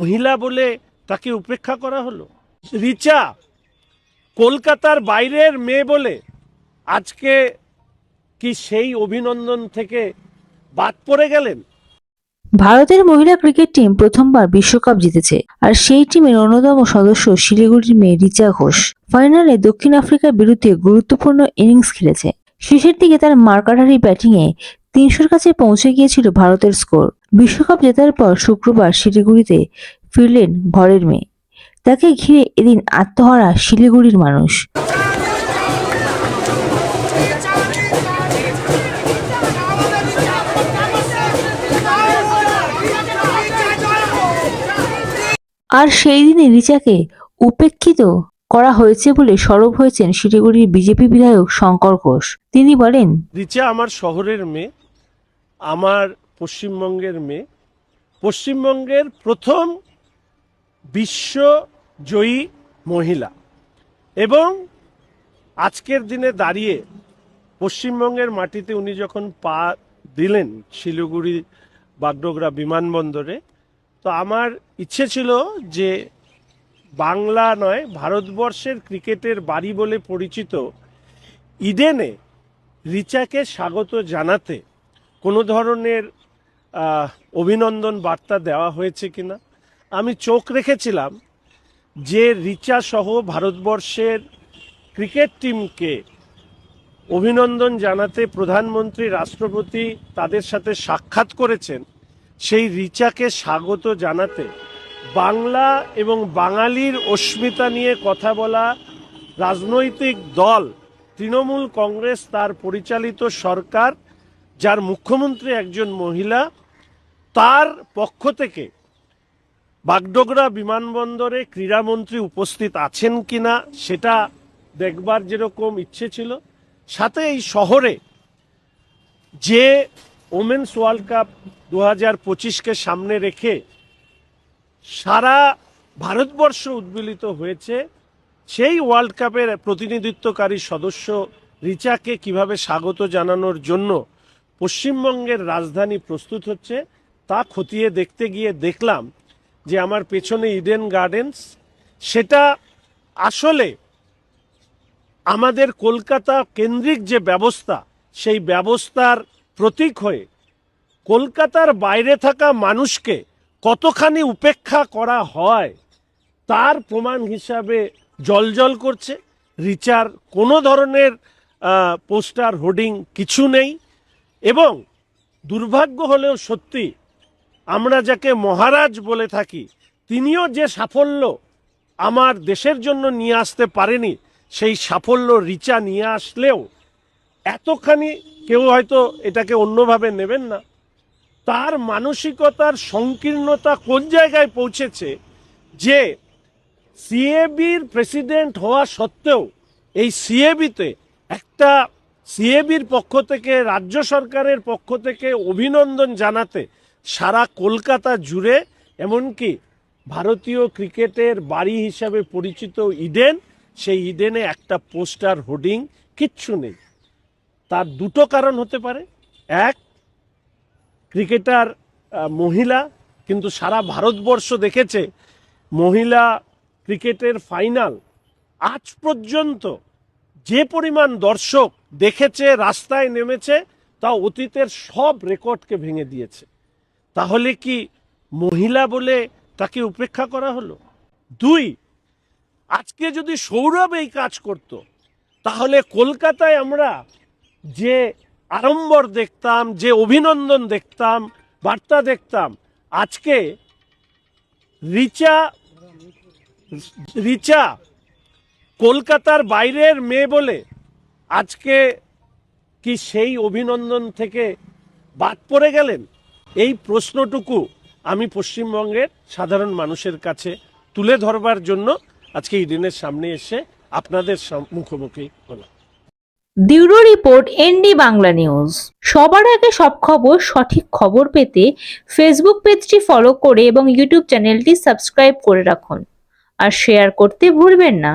মহিলা বলে তাকে উপেক্ষা করা হলো? রিচা, কলকাতার বাইরের মেয়ে বলে আজকে কি সেই অভিনন্দন থেকে বাদ পড়ে গেলেন? ভারতের মহিলা ক্রিকেট টিম প্রথমবার বিশ্বকাপ জিতেছে আর সেই টিমের অন্যতম সদস্য শিলিগুড়ির মেয়ে রিচা ঘোষ। ফাইনালে দক্ষিণ আফ্রিকার বিরুদ্ধে গুরুত্বপূর্ণ ইনিংস খেলেছে। শেষের দিকে তার মার্কাটারি ব্যাটিংয়ে তিনশোর কাছে পৌঁছে গিয়েছিল ভারতের স্কোর। বিশ্বকাপ জেতার পর শুক্রবার শিলিগুড়িতে ফিরলেন ঘরের মেয়ে। তাকে ঘিরে এদিন আত্মহারা শিলিগুড়ির মানুষ। আর সেই দিনে রিচাকে উপেক্ষিত করা হয়েছে বলে সরব হয়েছেন শিলিগুড়ির বিজেপি বিধায়ক শঙ্কর ঘোষ। তিনি বলেন, রিচা আমার শহরের মেয়ে। আমার পশ্চিমবঙ্গের মেয়ে। পশ্চিমবঙ্গের প্রথম বিশ্বজয়ী মহিলা। এবং আজকের দিনে দাঁড়িয়ে পশ্চিমবঙ্গের মাটিতে উনি যখন পা দিলেন শিলিগুড়ি, বাগডোগরা বিমানবন্দরে, তো আমার ইচ্ছে ছিল যে বাংলা নয়, ভারতবর্ষের ক্রিকেটের বাড়ি বলে পরিচিত ইডেনে রিচাকে স্বাগত জানাতে কোনো ধরনের অভিনন্দন বার্তা দেওয়া হয়েছে কিনা। আমি চোখ রেখেছিলাম যে রিচা সহ ভারতবর্ষের ক্রিকেট টিমকে অভিনন্দন জানাতে প্রধানমন্ত্রী, রাষ্ট্রপতি তাদের সাথে সাক্ষাৎ করেছেন, সেই রিচাকে স্বাগত জানাতে। বাংলা এবং বাঙালির অস্মিতা নিয়ে কথা বলা রাজনৈতিক দল, তৃণমূল কংগ্রেস, তার পরিচালিত সরকার যার মুখ্যমন্ত্রী একজন মহিলা, তার পক্ষ থেকে বাগডোগরা বিমানবন্দরে ক্রীড়ামন্ত্রী উপস্থিত আছেন কিনা সেটা দেখবার যেরকম ইচ্ছে ছিল। সাথে এই শহরে যে ওমেন্স ওয়ার্ল্ড কাপ দু হাজার পঁচিশকে সামনে রেখে সারা ভারতবর্ষ উদ্বেলিত হয়েছে, সেই ওয়ার্ল্ড কাপের প্রতিনিধিত্বকারী সদস্য রিচাকে কীভাবে স্বাগত জানানোর জন্য পশ্চিমবঙ্গের রাজধানী প্রস্তুত হচ্ছে, তা খতিয়ে দেখতে গিয়ে দেখলাম যে আমার পেছনে ইডেন গার্ডেন্স সেটা আসলে আমাদের কলকাতা কেন্দ্রিক যে ব্যবস্থা, সেই ব্যবস্থার প্রতীক হয়ে কলকাতার বাইরে থাকা মানুষকে কতখানি উপেক্ষা করা হয়, তার প্রমাণ হিসাবে জলজল করছে। রিচার কোনো ধরনের পোস্টার হোর্ডিং কিছু নেই। এবং দুর্ভাগ্য হলেও সত্যি, আমরা যাকে মহারাজ বলে থাকি, তিনিও যে সাফল্য আমার দেশের জন্য নিয়ে আসতে পারেনি, সেই সাফল্য রিচা নিয়ে আসলেও এতখানি কেউ হয়তো এটাকে অন্যভাবে নেবেন না। তার মানসিকতার সংকীর্ণতা কোন জায়গায় পৌঁছেছে যে সিএবির প্রেসিডেন্ট হওয়া সত্ত্বেও এই সিএবিতে একটা সিএবির পক্ষ থেকে, রাজ্য সরকারের পক্ষ থেকে অভিনন্দন জানাতে সারা কলকাতা জুড়ে, এমনকি ভারতীয় ক্রিকেটের বাড়ি হিসাবে পরিচিত ইডেন, সেই ইডেনে একটা পোস্টার হোর্ডিং কিচ্ছু নেই। তার দুটো কারণ হতে পারে। এক, ক্রিকেটার মহিলা, কিন্তু সারা ভারতবর্ষ দেখেছে মহিলা ক্রিকেটের ফাইনাল আজ পর্যন্ত যে পরিমাণ দর্শক দেখেছে, রাস্তায় নেমেছে, তা অতীতের সব রেকর্ডকে ভেঙে দিয়েছে। তাহলে কি মহিলা বলে তাকে উপেক্ষা করা হলো? দুই, আজকে যদি সৌরভ এই কাজ করত, তাহলে কলকাতায় আমরা যে আড়ম্বর দেখতাম, যে অভিনন্দন দেখতাম, বার্তা দেখতাম, আজকে রিচা রিচা কলকাতার বাইরের মেয়ে বলে আজকে কি সেই অভিনন্দন থেকে বাদ পড়ে গেলেন? এই প্রশ্নটুকু আমি পশ্চিমবঙ্গের সাধারণ মানুষের কাছে তুলে ধরবার জন্য আজকে ইডেনের সামনে এসে আপনাদের মুখোমুখি হলাম। Bureau report ND Bangla news. সবার আগে সব খবর, সঠিক খবর পেতে ফেসবুক পেজটি ফলো করে এবং ইউটিউব চ্যানেলটি সাবস্ক্রাইব করে রাখুন। আর শেয়ার করতে ভুলবেন না।